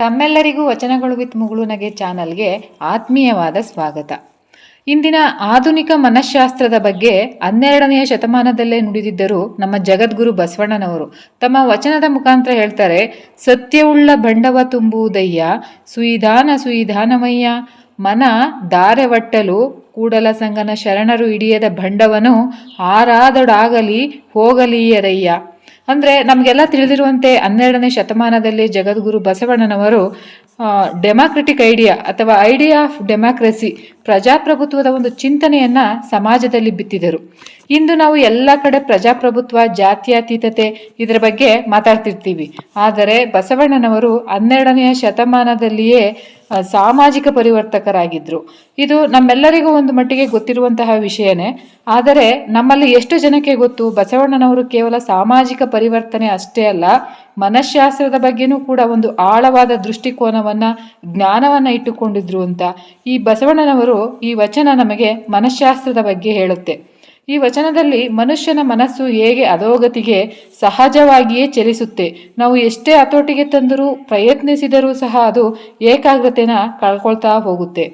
ತಮ್ಮೆಲ್ಲರಿಗೂ ವಚನಗಳು ವಿತ್ ಮುಗುಳುನಗೆ ಚಾನಲ್ಗೆ ಆತ್ಮೀಯವಾದ ಸ್ವಾಗತ. ಇಂದಿನ ಆಧುನಿಕ ಮನಃಶಾಸ್ತ್ರದ ಬಗ್ಗೆ ಹನ್ನೆರಡನೆಯ ಶತಮಾನದಲ್ಲೇ ನುಡಿದಿದ್ದರು ನಮ್ಮ ಜಗದ್ಗುರು ಬಸವಣ್ಣನವರು ತಮ್ಮ ವಚನದ ಮುಖಾಂತರ ಹೇಳ್ತಾರೆ, ಸತ್ಯವುಳ್ಳ ಬಂಡವ ತುಂಬುವುದಯ್ಯ, ಸುಯಿಧಾನ ಸುಯಿಧಾನಮಯ್ಯ. ಮನ ಧಾರೆವಟ್ಟಲು ಕೂಡಲ ಸಂಗನ ಶರಣರು ಹಿಡಿಯದ ಬಂಡವನು ಆರಾದೊಡಾಗಲಿ ಹೋಗಲೀಯರಯ್ಯ ಅಂದರೆ ನಮಗೆಲ್ಲ ತಿಳಿದಿರುವಂತೆ ಹನ್ನೆರಡನೇ ಶತಮಾನದಲ್ಲಿ ಜಗದ್ಗುರು ಬಸವಣ್ಣನವರು ಡೆಮಾಕ್ರೆಟಿಕ್ ಐಡಿಯಾ ಅಥವಾ ಐಡಿಯಾ ಆಫ್ ಡೆಮಾಕ್ರೆಸಿ ಪ್ರಜಾಪ್ರಭುತ್ವದ ಒಂದು ಚಿಂತನೆಯನ್ನ ಸಮಾಜದಲ್ಲಿ ಬಿತ್ತಿದರು. ಇಂದು ನಾವು ಎಲ್ಲ ಕಡೆ ಪ್ರಜಾಪ್ರಭುತ್ವ, ಜಾತ್ಯತೀತತೆ ಇದರ ಬಗ್ಗೆ ಮಾತಾಡ್ತಿರ್ತೀವಿ. ಆದರೆ ಬಸವಣ್ಣನವರು ಹನ್ನೆರಡನೆಯ ಶತಮಾನದಲ್ಲಿಯೇ ಸಾಮಾಜಿಕ ಪರಿವರ್ತಕರಾಗಿದ್ದರು ಇದು ನಮ್ಮೆಲ್ಲರಿಗೂ ಒಂದು ಮಟ್ಟಿಗೆ ಗೊತ್ತಿರುವಂತಹ ವಿಷಯನೇ. ಆದರೆ ನಮ್ಮಲ್ಲಿ ಎಷ್ಟು ಜನಕ್ಕೆ ಗೊತ್ತು? ಬಸವಣ್ಣನವರು ಕೇವಲ ಸಾಮಾಜಿಕ ಪರಿವರ್ತನೆ ಅಷ್ಟೇ ಅಲ್ಲ ಮನಃಶಾಸ್ತ್ರದ ಬಗ್ಗೆನೂ ಕೂಡ ಒಂದು ಆಳವಾದ ದೃಷ್ಟಿಕೋನವನ್ನ, ಜ್ಞಾನವನ್ನ ಇಟ್ಟುಕೊಂಡಿದ್ರು ಅಂತ. ಈ ಬಸವಣ್ಣನವರು ಈ ವಚನ ನಮಗೆ ಮನಃಶಾಸ್ತ್ರದ ಬಗ್ಗೆ ಹೇಳುತ್ತೆ. ಈ ವಚನದಲ್ಲಿ ಮನುಷ್ಯನ ಮನಸ್ಸು ಹೇಗೆ ಅಧೋಗತಿಗೆ ಸಹಜವಾಗಿಯೇ ಚಲಿಸುತ್ತೆ. ನಾವು ಎಷ್ಟೇ ಹತೋಟಿಗೆ ತಂದರೂ ಪ್ರಯತ್ನಿಸಿದರೂ ಸಹ ಅದು ಏಕಾಗ್ರತೆನ ಕಳ್ಕೊಳ್ತಾ ಹೋಗುತ್ತೆ.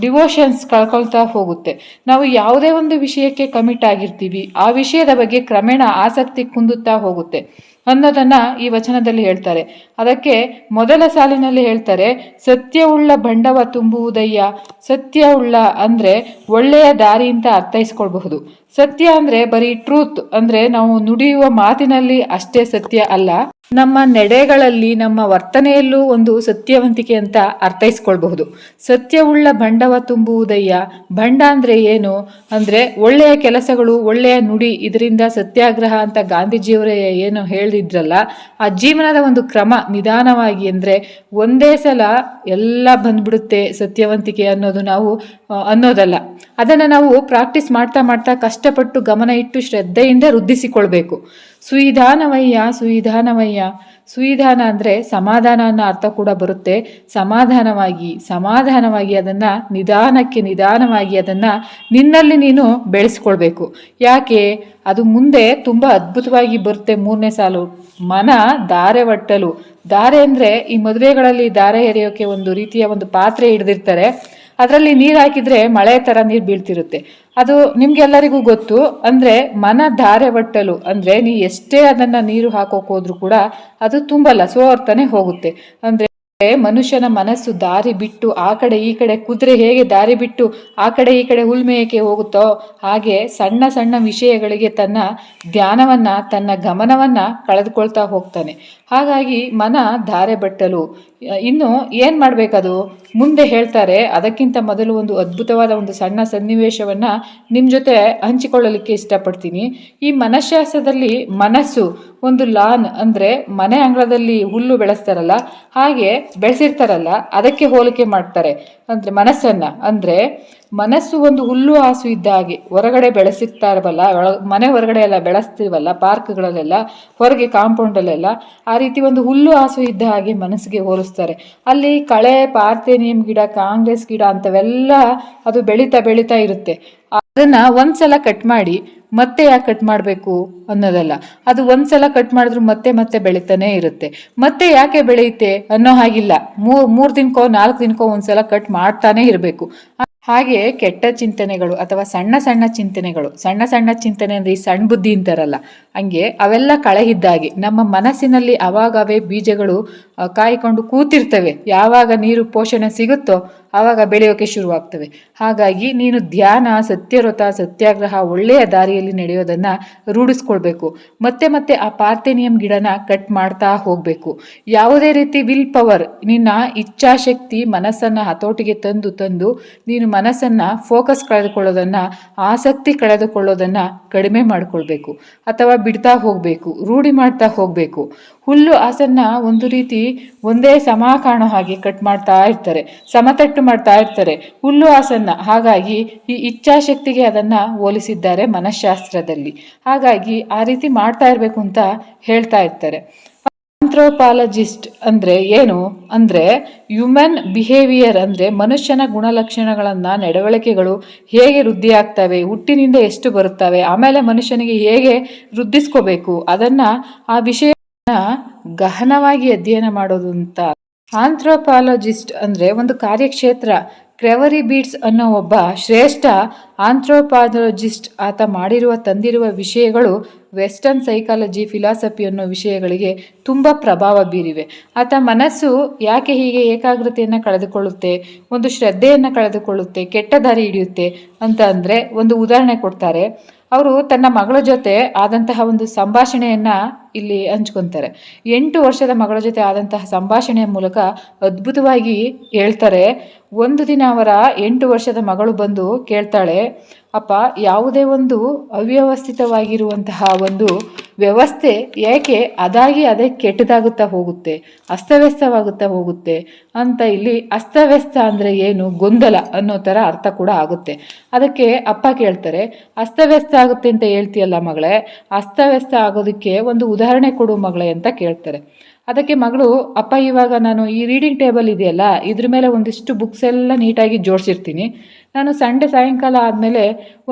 ಡಿವೋಷನ್ಸ್ ಕಳ್ಕೊಳ್ತಾ ಹೋಗುತ್ತೆ. ನಾವು ಯಾವುದೇ ಒಂದು ವಿಷಯಕ್ಕೆ ಕಮಿಟ್ ಆಗಿರ್ತೀವಿ, ಆ ವಿಷಯದ ಬಗ್ಗೆ ಕ್ರಮೇಣ ಆಸಕ್ತಿ ಕುಂದುತ್ತಾ ಹೋಗುತ್ತೆ ಅನ್ನೋದನ್ನ ಈ ವಚನದಲ್ಲಿ ಹೇಳ್ತಾರೆ. ಅದಕ್ಕೆ ಮೊದಲ ಸಾಲಿನಲ್ಲಿ ಹೇಳ್ತಾರೆ, ಸತ್ಯವುಳ್ಳ ಬಂಡವ ತುಂಬುವುದಯ್ಯ, ಸತ್ಯವುಳ್ಳ ಅಂದ್ರೆ ಒಳ್ಳೆಯ ದಾರಿ ಅಂತ ಅರ್ಥೈಸ್ಕೊಳ್ಬಹುದು. ಸತ್ಯ ಅಂದ್ರೆ ಬರೀ ಟ್ರೂತ್ ಅಂದ್ರೆ ನಾವು ನುಡಿಯುವ ಮಾತಿನಲ್ಲಿ ಅಷ್ಟೇ ಸತ್ಯ ಅಲ್ಲ. ನಮ್ಮ ನಡೆಗಳಲ್ಲಿ, ನಮ್ಮ ವರ್ತನೆಯಲ್ಲೂ ಒಂದು ಸತ್ಯವಂತಿಕೆ ಅಂತ ಅರ್ಥೈಸ್ಕೊಳ್ಬಹುದು. ಸತ್ಯವುಳ್ಳ ಬಂಡವ ತುಂಬುವುದಯ್ಯ. ಭಂಡ ಅಂದ್ರೆ ಏನು? ಅಂದ್ರೆ ಒಳ್ಳೆಯ ಕೆಲಸಗಳು, ಒಳ್ಳೆಯ ನುಡಿ, ಇದರಿಂದ ಸತ್ಯಾಗ್ರಹ ಅಂತ ಗಾಂಧೀಜಿಯವರೇ ಏನು ಹೇಳಿದ್ರಲ್ಲ ಆ ಜೀವನದ ಒಂದು ಕ್ರಮ ನಿಧಾನವಾಗಿ ಅಂದ್ರೆ ಒಂದೇ ಸಲ ಎಲ್ಲ ಬಂದ್ಬಿಡುತ್ತೆ ಸತ್ಯವಂತಿಕೆ ಅನ್ನೋದು ನಾವು ಅನ್ನೋದಲ್ಲ. ಅದನ್ನು ನಾವು ಪ್ರಾಕ್ಟೀಸ್ ಮಾಡ್ತಾ ಮಾಡ್ತಾ ಕಷ್ಟಪಟ್ಟು ಗಮನ ಇಟ್ಟು ಶ್ರದ್ಧೆಯಿಂದ ವೃದ್ಧಿಸಿಕೊಳ್ಬೇಕು. ಸುವಿಧಾನವಯ್ಯ ಸುವಿಧಾನವಯ್ಯ. ಸುವಿಧಾನ ಅಂದರೆ ಸಮಾಧಾನ ಅನ್ನೋ ಅರ್ಥ ಕೂಡ ಬರುತ್ತೆ. ಸಮಾಧಾನವಾಗಿ ಸಮಾಧಾನವಾಗಿ ಅದನ್ನು, ನಿಧಾನಕ್ಕೆ ನಿಧಾನವಾಗಿ ಅದನ್ನು ನಿನ್ನಲ್ಲಿ ನೀನು ಬೆಳೆಸ್ಕೊಳ್ಬೇಕು. ಯಾಕೆ? ಅದು ಮುಂದೆ ತುಂಬ ಅದ್ಭುತವಾಗಿ ಬರುತ್ತೆ ಮೂರನೇ ಸಾಲು. ಮನ, ದಾರೆ ಒಟ್ಟಲು. ದಾರೆ ಅಂದರೆ ಈ ಮದುವೆಗಳಲ್ಲಿ ದಾರೆ ಎರೆಯೋಕ್ಕೆ ಒಂದು ರೀತಿಯ ಒಂದು ಪಾತ್ರೆ ಹಿಡ್ದಿರ್ತಾರೆ. ಅದರಲ್ಲಿ ನೀರು ಹಾಕಿದ್ರೆ ಮಳೆ ಥರ ನೀರು ಬೀಳ್ತಿರುತ್ತೆ. ಅದು ನಿಮ್ಗೆಲ್ಲರಿಗೂ ಗೊತ್ತು, ಅಂದ್ರೆ ಮನ ಧಾರೆ ಬಟ್ಟಲು, ಅಂದ್ರೆ ನೀ ಎಷ್ಟೇ ಅದನ್ನ ನೀರು ಹಾಕೋಕ್ ಹೋದ್ರೂ ಕೂಡ ಅದು ತುಂಬಲ್ಲ ಸೋರ್ತಾನೆ ಹೋಗುತ್ತೆ. ಅಂದ್ರೆ ಮನುಷ್ಯನ ಮನಸ್ಸು ದಾರಿ ಬಿಟ್ಟು, ಆ ಕಡೆ ಈ ಕಡೆ ಕುದುರೆ ಹೇಗೆ ದಾರಿ ಬಿಟ್ಟು, ಆ ಕಡೆ ಈ ಕಡೆ ಉಲ್ಮೇಯಕ್ಕೆ ಹೋಗುತ್ತೋ, ಹಾಗೆ ಸಣ್ಣ ಸಣ್ಣ ವಿಷಯಗಳಿಗೆ ತನ್ನ ಧ್ಯಾನವನ್ನ, ತನ್ನ ಗಮನವನ್ನ ಕಳೆದುಕೊಳ್ತಾ ಹೋಗ್ತಾನೆ. ಹಾಗಾಗಿ ಮನ ಧಾರೆ ಬಟ್ಟಲು ಇನ್ನು ಏನ್ ಮಾಡ್ಬೇಕದು? ಮುಂದೆ ಹೇಳ್ತಾರೆ, ಅದಕ್ಕಿಂತ ಮೊದಲು ಒಂದು ಅದ್ಭುತವಾದ ಒಂದು ಸಣ್ಣ ಸನ್ನಿವೇಶವನ್ನ ನಿಮ್ಮ ಜೊತೆ ಹಂಚಿಕೊಳ್ಳಲಿಕ್ಕೆ ಇಷ್ಟಪಡ್ತೀನಿ. ಈ ಮನಃಶಾಸ್ತ್ರದಲ್ಲಿ ಮನಸ್ಸು, ಒಂದು ಲಾನ್ ಅಂದ್ರೆ ಮನೆ ಅಂಗಳದಲ್ಲಿ ಹುಲ್ಲು ಬೆಳೆಸ್ತಾರಲ್ಲ, ಹಾಗೆ ಬೆಳೆಸಿರ್ತಾರಲ್ಲ, ಅದಕ್ಕೆ ಹೋಲಿಕೆ ಮಾಡ್ತಾರೆ. ಅಂದ್ರೆ ಮನಸ್ಸನ್ನ ಅಂದ್ರೆ ಮನಸ್ಸು ಒಂದು ಹುಲ್ಲು ಹಾಸು ಇದ್ದ ಹಾಗೆ ಹೊರಗಡೆ ಬೆಳೆಸಿರ್ತಾರವಲ್ಲ ಮನೆ ಹೊರಗಡೆ ಎಲ್ಲ ಬೆಳೆಸ್ತೀವಲ್ಲ, ಪಾರ್ಕ್ಗಳಲ್ಲೆಲ್ಲ, ಹೊರಗೆ ಕಾಂಪೌಂಡಲ್ಲೆಲ್ಲ, ಆ ರೀತಿ ಒಂದು ಹುಲ್ಲು ಹಾಸು ಇದ್ದ ಹಾಗೆ ಮನಸ್ಸಿಗೆ ಹೋಲಿಸ್ತಾರೆ. ಅಲ್ಲಿ ಕಳೆ ಪಾರ್ಥೇನಿಯಂ ಗಿಡ, ಕಾಂಗ್ರೆಸ್ ಗಿಡ ಅಂತವೆಲ್ಲ ಅದು ಬೆಳೀತಾ ಬೆಳೀತಾ ಇರುತ್ತೆ. ಅದನ್ನ ಒಂದ್ಸಲ ಕಟ್ ಮಾಡಿ ಮತ್ತೆ ಯಾಕೆ ಕಟ್ ಮಾಡಬೇಕು ಅನ್ನೋದಲ್ಲ. ಅದು ಒಂದ್ಸಲ ಕಟ್ ಮಾಡಿದ್ರು ಮತ್ತೆ ಮತ್ತೆ ಬೆಳೀತಾನೆ ಇರುತ್ತೆ. ಮತ್ತೆ ಯಾಕೆ ಬೆಳೆಯುತ್ತೆ ಅನ್ನೋ ಹಾಗಿಲ್ಲ. ಮೂರು ಮೂರ್ ದಿನಕ್ಕೋ, ನಾಲ್ಕು ದಿನಕ್ಕೋ ಒಂದ್ಸಲ ಕಟ್ ಮಾಡ್ತಾನೆ ಇರಬೇಕು. ಹಾಗೆ ಕೆಟ್ಟ ಚಿಂತನೆಗಳು ಅಥವಾ ಸಣ್ಣ ಸಣ್ಣ ಚಿಂತನೆಗಳು, ಸಣ್ಣ ಸಣ್ಣ ಚಿಂತನೆ ಅಂದರೆ ಈ ಸಣ್ಣ ಬುದ್ಧಿ ಅಂತಾರಲ್ಲ ಹಂಗೆ ಅವೆಲ್ಲ ಕಳೆಹಿದ್ದಾಗೆ ನಮ್ಮ ಮನಸ್ಸಿನಲ್ಲಿ ಅವಾಗವೇ ಬೀಜಗಳು ಕಾಯ್ಕೊಂಡು ಕೂತಿರ್ತವೆ. ಯಾವಾಗ ನೀರು ಪೋಷಣೆ ಸಿಗುತ್ತೋ ಆವಾಗ ಬೆಳೆಯೋಕೆ ಶುರುವಾಗ್ತವೆ. ಹಾಗಾಗಿ ನೀನು ಧ್ಯಾನ, ಸತ್ಯವ್ರತ, ಸತ್ಯಾಗ್ರಹ ಒಳ್ಳೆಯ ದಾರಿಯಲ್ಲಿ ನಡೆಯೋದನ್ನ ರೂಢಿಸ್ಕೊಳ್ಬೇಕು. ಮತ್ತೆ ಮತ್ತೆ ಆ ಪಾರ್ಥೆನಿಯಂ ಗಿಡನ ಕಟ್ ಮಾಡ್ತಾ ಹೋಗಬೇಕು. ಯಾವುದೇ ರೀತಿ ವಿಲ್ ಪವರ್, ನಿನ್ನ ಇಚ್ಛಾಶಕ್ತಿ ಮನಸ್ಸನ್ನು ಹತೋಟಿಗೆ ತಂದು ತಂದು ನೀನು ಮನಸ್ಸನ್ನ ಫೋಕಸ್ ಕಳೆದುಕೊಳ್ಳೋದನ್ನ, ಆಸಕ್ತಿ ಕಳೆದುಕೊಳ್ಳೋದನ್ನ ಕಡಿಮೆ ಮಾಡಿಕೊಳ್ಬೇಕು. ಅಥವಾ ಬಿಡ್ತಾ ಹೋಗ್ಬೇಕು, ರೂಢಿ ಮಾಡ್ತಾ ಹೋಗ್ಬೇಕು. ಹುಲ್ಲು ಆಸನ್ನ ಒಂದು ರೀತಿ ಒಂದೇ ಸಮ ಹಾಗೆ ಕಟ್ ಮಾಡ್ತಾ ಇರ್ತಾರೆ, ಸಮತಟ್ಟು ಮಾಡ್ತಾ ಇರ್ತಾರೆ. ಹುಲ್ಲು ಹಾಸನ್ನ ಹಾಗಾಗಿ ಈ ಇಚ್ಛಾಶಕ್ತಿಗೆ ಅದನ್ನ ಹೋಲಿಸಿದ್ದಾರೆ ಮನಃಶಾಸ್ತ್ರದಲ್ಲಿ. ಹಾಗಾಗಿ ಆ ರೀತಿ ಮಾಡ್ತಾ ಇರಬೇಕು ಅಂತ ಹೇಳ್ತಾ ಇರ್ತಾರೆ. ಆಂಥ್ರೋಪಾಲಜಿಸ್ಟ್ ಅಂದ್ರೆ ಏನು? ಅಂದ್ರೆ ಹ್ಯೂಮನ್ ಬಿಹೇವಿಯರ್ ಅಂದ್ರೆ ಮನುಷ್ಯನ ಗುಣಲಕ್ಷಣಗಳನ್ನು, ನಡವಳಿಕೆಗಳು ಹೇಗೆ ವೃದ್ಧಿ ಆಗ್ತವೆ ಹುಟ್ಟಿನಿಂದ ಎಷ್ಟು ಬರುತ್ತವೆ, ಆಮೇಲೆ ಮನುಷ್ಯನಿಗೆ ಹೇಗೆ ವೃದ್ಧಿಸ್ಕೋಬೇಕು, ಅದನ್ನ ಆ ವಿಷಯ ಗಹನವಾಗಿ ಅಧ್ಯಯನ ಮಾಡೋದು ಅಂತ. ಆಂಥ್ರೋಪಾಲಜಿಸ್ಟ್ ಅಂದರೆ ಒಂದು ಕಾರ್ಯಕ್ಷೇತ್ರ. ಕ್ರೆವರಿ ಬೀಟ್ಸ್ ಅನ್ನೋ ಒಬ್ಬ ಶ್ರೇಷ್ಠ ಆಂಥ್ರೋಪಾಲಜಿಸ್ಟ್ ಆತ ಮಾಡಿರುವ, ತಂದಿರುವ ವಿಷಯಗಳು ವೆಸ್ಟರ್ನ್ ಸೈಕಾಲಜಿ, ಫಿಲಾಸಫಿ ಅನ್ನೋ ವಿಷಯಗಳಿಗೆ ತುಂಬ ಪ್ರಭಾವ ಬೀರಿವೆ. ಆತ ಮನಸ್ಸು ಯಾಕೆ ಹೀಗೆ ಏಕಾಗ್ರತೆಯನ್ನು ಕಳೆದುಕೊಳ್ಳುತ್ತೆ, ಒಂದು ಶ್ರದ್ಧೆಯನ್ನು ಕಳೆದುಕೊಳ್ಳುತ್ತೆ, ಕೆಟ್ಟ ದಾರಿ ಹಿಡಿಯುತ್ತೆ ಅಂತ ಅಂದರೆ ಒಂದು ಉದಾಹರಣೆ ಕೊಡ್ತಾರೆ. ಅವರು ತನ್ನ ಮಗಳ ಜೊತೆ ಆದಂತಹ ಒಂದು ಸಂಭಾಷಣೆಯನ್ನು ಇಲ್ಲಿ ಹಂಚ್ಕೊತಾರೆ. ಎಂಟು ವರ್ಷದ ಮಗಳ ಜೊತೆ ಆದಂತಹ ಸಂಭಾಷಣೆಯ ಮೂಲಕ ಅದ್ಭುತವಾಗಿ ಹೇಳ್ತಾರೆ, ಒಂದು ದಿನ ಅವರ ಎಂಟು ವರ್ಷದ ಮಗಳು ಬಂದು ಕೇಳ್ತಾಳೆ, ಅಪ್ಪ, ಯಾವುದೇ ಒಂದು ಅವ್ಯವಸ್ಥಿತವಾಗಿರುವಂತಹ ಒಂದು ವ್ಯವಸ್ಥೆ ಏಕೆ ಅದಾಗಿ ಅದೇ ಕೆಟ್ಟದಾಗುತ್ತಾ ಹೋಗುತ್ತೆ, ಅಸ್ತವ್ಯಸ್ತವಾಗುತ್ತಾ ಹೋಗುತ್ತೆ? ಅಂತ ಇಲ್ಲಿ ಅಸ್ತವ್ಯಸ್ತ ಅಂದರೆ ಏನು, ಗೊಂದಲ ಅನ್ನೋ ಥರ ಅರ್ಥ ಕೂಡ ಆಗುತ್ತೆ. ಅದಕ್ಕೆ ಅಪ್ಪ ಕೇಳ್ತಾರೆ, ಅಸ್ತವ್ಯಸ್ತ ಆಗುತ್ತೆ ಅಂತ ಹೇಳ್ತೀಯಲ್ಲ ಮಗಳೇ, ಅಸ್ತವ್ಯಸ್ತ ಆಗೋದಕ್ಕೆ ಒಂದು ಕೊಡು ಮಗಳೇ ಅಂತ ಕೇಳ್ತಾರೆ. ಅದಕ್ಕೆ ಮಗಳು, ಅಪ್ಪ, ಇವಾಗ ನಾನು ಈ ರೀಡಿಂಗ್ ಟೇಬಲ್ ಇದೆಯಲ್ಲ, ಇದ್ರ ಮೇಲೆ ಒಂದಿಷ್ಟು ಬುಕ್ಸ್ ಎಲ್ಲ ನೀಟಾಗಿ ಜೋಡಿಸಿರ್ತೀನಿ. ನಾನು ಸಂಡೆ ಸಾಯಂಕಾಲ ಆದಮೇಲೆ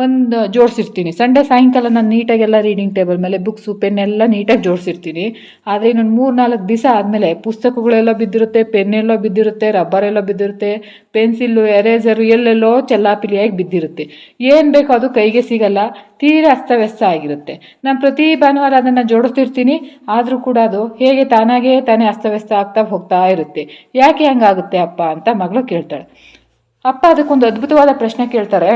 ಒಂದು ಜೋಡಿಸಿರ್ತೀನಿ. ಸಂಡೆ ಸಾಯಂಕಾಲ ನಾನು ನೀಟಾಗೆಲ್ಲ ರೀಡಿಂಗ್ ಟೇಬಲ್ ಮೇಲೆ ಬುಕ್ಸು ಪೆನ್ ಎಲ್ಲ ನೀಟಾಗಿ ಜೋಡಿಸಿರ್ತೀನಿ. ಆದರೆ ಇನ್ನೊಂದು ಮೂರು ನಾಲ್ಕು ದಿವಸ ಆದಮೇಲೆ ಪುಸ್ತಕಗಳೆಲ್ಲ ಬಿದ್ದಿರುತ್ತೆ ಪೆನ್ನೆಲ್ಲ ಬಿದ್ದಿರುತ್ತೆ ರಬ್ಬರ್ ಎಲ್ಲ ಬಿದ್ದಿರುತ್ತೆ ಪೆನ್ಸಿಲ್ಲು ಎರೇಸರು ಎಲ್ಲೆಲ್ಲೋ ಚೆಲ್ಲಾಪಿಲಿಯಾಗಿ ಬಿದ್ದಿರುತ್ತೆ. ಏನು ಬೇಕೋ ಅದು ಕೈಗೆ ಸಿಗಲ್ಲ, ತೀರ ಅಸ್ತವ್ಯಸ್ತ ಆಗಿರುತ್ತೆ. ನಾನು ಪ್ರತಿ ಭಾನುವಾರ ಅದನ್ನು ಜೋಡಿಸ್ತಿರ್ತೀನಿ, ಆದರೂ ಕೂಡ ಅದು ಹೇಗೆ ತಾನಾಗೇ ತಾನೇ ಅಸ್ತವ್ಯಸ್ತ ಆಗ್ತಾ ಹೋಗ್ತಾ ಇರುತ್ತೆ. ಯಾಕೆ ಹಂಗಾಗುತ್ತೆ ಅಪ್ಪ ಅಂತ ಮಗಳು ಕೇಳ್ತಾಳೆ. ಅಪ್ಪ ಅದಕ್ಕೊಂದು ಅದ್ಭುತವಾದ ಪ್ರಶ್ನೆ ಕೇಳ್ತಾರೆ.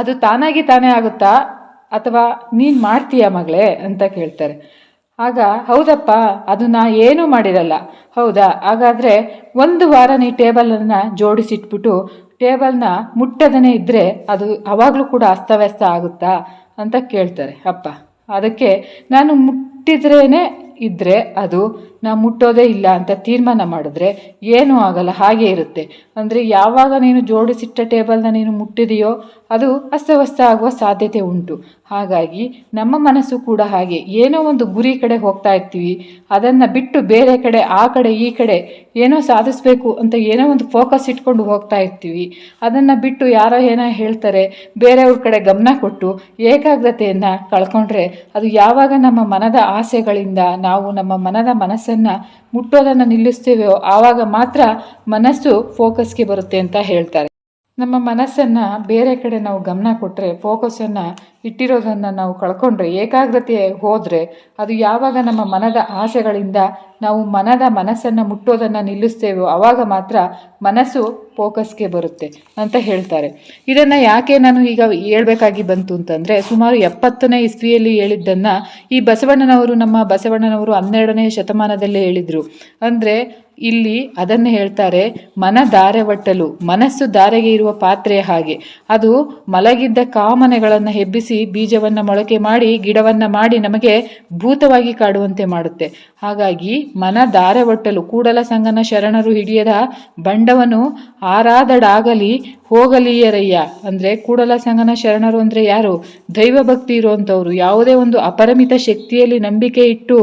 ಅದು ತಾನಾಗಿ ತಾನೇ ಆಗುತ್ತಾ ಅಥವಾ ನೀನು ಮಾಡ್ತೀಯ ಮಗಳೇ ಅಂತ ಕೇಳ್ತಾರೆ. ಆಗ ಹೌದಪ್ಪ, ಅದು ನಾ ಏನೂ ಮಾಡಿರಲ್ಲ. ಹೌದಾ? ಹಾಗಾದರೆ ಒಂದು ವಾರ ನೀ ಟೇಬಲನ್ನು ಜೋಡಿಸಿಟ್ಬಿಟ್ಟು ಟೇಬಲ್ನ ಮುಟ್ಟದನೇ ಇದ್ದರೆ ಅದು ಅವಾಗಲೂ ಕೂಡ ಅಸ್ತವ್ಯಸ್ತ ಆಗುತ್ತಾ ಅಂತ ಕೇಳ್ತಾರೆ ಅಪ್ಪ. ಅದಕ್ಕೆ ನಾನು ಮುಟ್ಟಿದ್ರೇ ಇದ್ದರೆ ಅದು ನಾ ಮುಟ್ಟೋದೇ ಇಲ್ಲ ಅಂತ ತೀರ್ಮಾನ ಮಾಡಿದ್ರೆ ಏನೂ ಆಗಲ್ಲ, ಹಾಗೆ ಇರುತ್ತೆ. ಅಂದರೆ ಯಾವಾಗ ನೀನು ಜೋಡಿಸಿಟ್ಟ ಟೇಬಲ್ನ ನೀನು ಮುಟ್ಟಿದೆಯೋ ಅದು ಅಸ್ತವ್ಯಸ್ತ ಆಗುವ ಸಾಧ್ಯತೆ ಉಂಟು. ಹಾಗಾಗಿ ನಮ್ಮ ಮನಸ್ಸು ಕೂಡ ಹಾಗೆ. ಏನೋ ಒಂದು ಗುರಿ ಕಡೆ ಹೋಗ್ತಾ ಇರ್ತೀವಿ. ಅದನ್ನು ಬಿಟ್ಟು ಬೇರೆ ಕಡೆ, ಆ ಕಡೆ, ಈ ಕಡೆ ಏನೋ ಸಾಧಿಸಬೇಕು ಅಂತ ಏನೋ ಒಂದು ಫೋಕಸ್ ಇಟ್ಕೊಂಡು ಹೋಗ್ತಾ ಇರ್ತೀವಿ. ಅದನ್ನು ಬಿಟ್ಟು ಯಾರೋ ಏನೋ ಹೇಳ್ತಾರೆ, ಬೇರೆಯವ್ರ ಕಡೆ ಗಮನ ಕೊಟ್ಟು ಏಕಾಗ್ರತೆಯನ್ನು ಕಳ್ಕೊಂಡ್ರೆ ಅದು ಯಾವಾಗ ನಮ್ಮ ಮನದ ಆಸೆಗಳಿಂದ ನಾವು ನಮ್ಮ ಮನದ ಮನಸ್ಸನ್ನು ಮುಟ್ಟೋದನ್ನು ನಿಲ್ಲಿಸ್ತೇವೆಯೋ ಆವಾಗ ಮಾತ್ರ ಮನಸ್ಸು ಫೋಕಸ್ಗೆ ಬರುತ್ತೆ ಅಂತ ಹೇಳ್ತಾರೆ. ನಮ್ಮ ಮನಸ್ಸನ್ನು ಬೇರೆ ಕಡೆ ನಾವು ಗಮನ ಕೊಟ್ಟರೆ ಫೋಕಸನ್ನು ಇಟ್ಟಿರೋದನ್ನು ನಾವು ಕಳ್ಕೊಂಡ್ರೆ, ಏಕಾಗ್ರತೆ ಹೋದರೆ, ಅದು ಯಾವಾಗ ನಮ್ಮ ಮನದ ಆಸೆಗಳಿಂದ ನಾವು ಮನದ ಮನಸ್ಸನ್ನು ಮುಟ್ಟೋದನ್ನು ನಿಲ್ಲಿಸ್ತೇವೋ ಆವಾಗ ಮಾತ್ರ ಮನಸ್ಸು ಫೋಕಸ್ಗೆ ಬರುತ್ತೆ ಅಂತ ಹೇಳ್ತಾರೆ. ಇದನ್ನು ಯಾಕೆ ನಾನು ಈಗ ಹೇಳ್ಬೇಕಾಗಿ ಬಂತು ಅಂತಂದರೆ, ಸುಮಾರು ಎಪ್ಪತ್ತನೇ ಇಸ್ವಿಯಲ್ಲಿ ಹೇಳಿದ್ದನ್ನು ಈ ಬಸವಣ್ಣನವರು ನಮ್ಮ ಬಸವಣ್ಣನವರು ಹನ್ನೆರಡನೇ ಶತಮಾನದಲ್ಲೇ ಹೇಳಿದರು. ಅಂದರೆ ಇಲ್ಲಿ ಅದನ್ನು ಹೇಳ್ತಾರೆ ಮನ ದಾರೆ ಒಟ್ಟಲು ಮನಸ್ಸು ಧಾರೆಗೆ ಇರುವ ಪಾತ್ರೆಯ ಹಾಗೆ. ಅದು ಮಲಗಿದ್ದ ಕಾಮನೆಗಳನ್ನು ಹೆಬ್ಬಿಸಿ ಬೀಜವನ್ನು ಮೊಳಕೆ ಮಾಡಿ, ಗಿಡವನ್ನು ಮಾಡಿ ನಮಗೆ ಭೂತವಾಗಿ ಕಾಡುವಂತೆ ಮಾಡುತ್ತೆ. ಹಾಗಾಗಿ ಮನ ದಾರೆ ಒಟ್ಟಲು ಕೂಡಲ ಸಂಗನ ಶರಣರು ಹಿಡಿಯದ ಬಂಡವನು ಆರಾದಡಾಗಲಿ ಹೋಗಲಿಯರಯ್ಯ. ಅಂದರೆ ಕೂಡಲ ಸಂಗನ ಶರಣರು ಅಂದರೆ ಯಾರು? ದೈವ ಭಕ್ತಿ ಇರುವಂಥವ್ರು ಯಾವುದೇ ಒಂದು ಅಪರಿಮಿತ ಶಕ್ತಿಯಲ್ಲಿ ನಂಬಿಕೆ ಇಟ್ಟು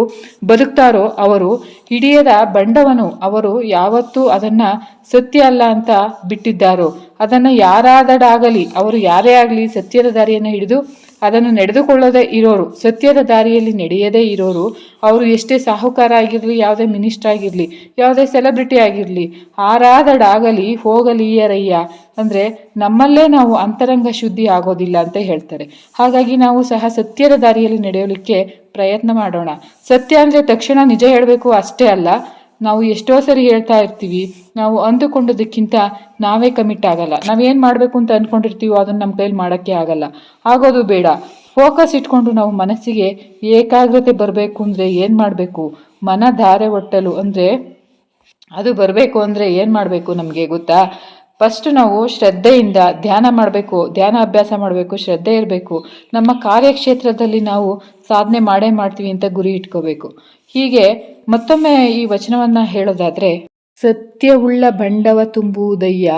ಬದುಕ್ತಾರೋ ಅವರು, ಹಿಡಿಯದ ಬಂಡವನು ಅವರು ಯಾವತ್ತೂ ಅದನ್ನು ಸತ್ಯ ಅಲ್ಲ ಅಂತ ಬಿಟ್ಟಿದ್ದಾರೋ. ಅದನ್ನು ಯಾರಾದಡಾಗಲಿ, ಅವರು ಯಾರೇ ಆಗಲಿ ಸತ್ಯದ ದಾರಿಯನ್ನು ಹಿಡಿದು ಅದನ್ನು ನಡೆದುಕೊಳ್ಳದೇ ಇರೋರು, ಸತ್ಯದ ದಾರಿಯಲ್ಲಿ ನಡೆಯದೇ ಇರೋರು, ಅವರು ಎಷ್ಟೇ ಸಾಹುಕಾರ ಆಗಿರಲಿ, ಯಾವುದೇ ಮಿನಿಸ್ಟರ್ ಆಗಿರಲಿ, ಯಾವುದೇ ಸೆಲೆಬ್ರಿಟಿ ಆಗಿರಲಿ ಆರಾದಡಾಗಲಿ ಹೋಗಲಿಯರಯ್ಯ ಅಂದರೆ ನಮ್ಮಲ್ಲೇ ನಾವು ಅಂತರಂಗ ಶುದ್ಧಿ ಆಗೋದಿಲ್ಲ ಅಂತ ಹೇಳ್ತಾರೆ. ಹಾಗಾಗಿ ನಾವು ಸಹ ಸತ್ಯದ ದಾರಿಯಲ್ಲಿ ನಡೆಯಲಿಕ್ಕೆ ಪ್ರಯತ್ನ ಮಾಡೋಣ. ಸತ್ಯ ಅಂದರೆ ತಕ್ಷಣ ನಿಜ ಹೇಳಬೇಕು ಅಷ್ಟೇ ಅಲ್ಲ ನಾವು ಎಷ್ಟೋ ಸರಿ ಹೇಳ್ತಾ ಇರ್ತೀವಿ, ನಾವು ಅಂದುಕೊಂಡದಕ್ಕಿಂತ ನಾವೇ ಕಮಿಟ್ ಆಗಲ್ಲ. ನಾವೇನು ಮಾಡಬೇಕು ಅಂತ ಅಂದ್ಕೊಂಡಿರ್ತೀವೋ ಅದನ್ನು ನಮ್ಮ ಕೈಲಿ ಮಾಡೋಕ್ಕೆ ಆಗಲ್ಲ. ಆಗೋದು ಬೇಡ. ಫೋಕಸ್ ಇಟ್ಕೊಂಡು ನಾವು ಮನಸ್ಸಿಗೆ ಏಕಾಗ್ರತೆ ಬರಬೇಕು ಅಂದರೆ ಏನು ಮಾಡಬೇಕು? ಮನ ಧಾರೆ ಒಟ್ಟಲು ಅಂದರೆ ಅದು ಬರಬೇಕು ಅಂದರೆ ಏನು ಮಾಡಬೇಕು ನಮಗೆ ಗೊತ್ತಾ? ಫಸ್ಟ್ ನಾವು ಶ್ರದ್ಧೆಯಿಂದ ಧ್ಯಾನ ಮಾಡಬೇಕು, ಧ್ಯಾನ ಅಭ್ಯಾಸ ಮಾಡಬೇಕು, ಶ್ರದ್ಧೆ ಇರಬೇಕು. ನಮ್ಮ ಕಾರ್ಯಕ್ಷೇತ್ರದಲ್ಲಿ ನಾವು ಸಾಧನೆ ಮಾಡೇ ಮಾಡ್ತೀವಿ ಅಂತ ಗುರಿ ಇಟ್ಕೋಬೇಕು. ಹೀಗೆ ಮತ್ತೊಮ್ಮೆ ಈ ವಚನವನ್ನು ಹೇಳೋದಾದರೆ, ಸತ್ಯವುಳ್ಳ ಬಂಡವ ತುಂಬುವುದಯ್ಯ,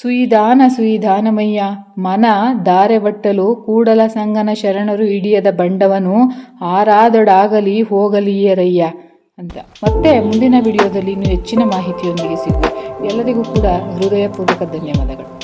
ಸುಯಿದಾನ ಸುಯಿದಾನಮಯ್ಯ, ಮನ ದಾರೆ ಬಟ್ಟಲು ಕೂಡಲ ಸಂಗನ ಶರಣರು ಹಿಡಿಯದ ಬಂಡವನು ಆರಾದೊಡಾಗಲಿ ಹೋಗಲಿಯರಯ್ಯ ಅಂತ. ಮತ್ತೆ ಮುಂದಿನ ವಿಡಿಯೋದಲ್ಲಿ ಇನ್ನೂ ಹೆಚ್ಚಿನ ಮಾಹಿತಿಯೊಂದಿಗೆ ಸಿಗುವೆ. ಎಲ್ಲರಿಗೂ ಕೂಡ ಹೃದಯಪೂರ್ವಕ ಧನ್ಯವಾದಗಳು.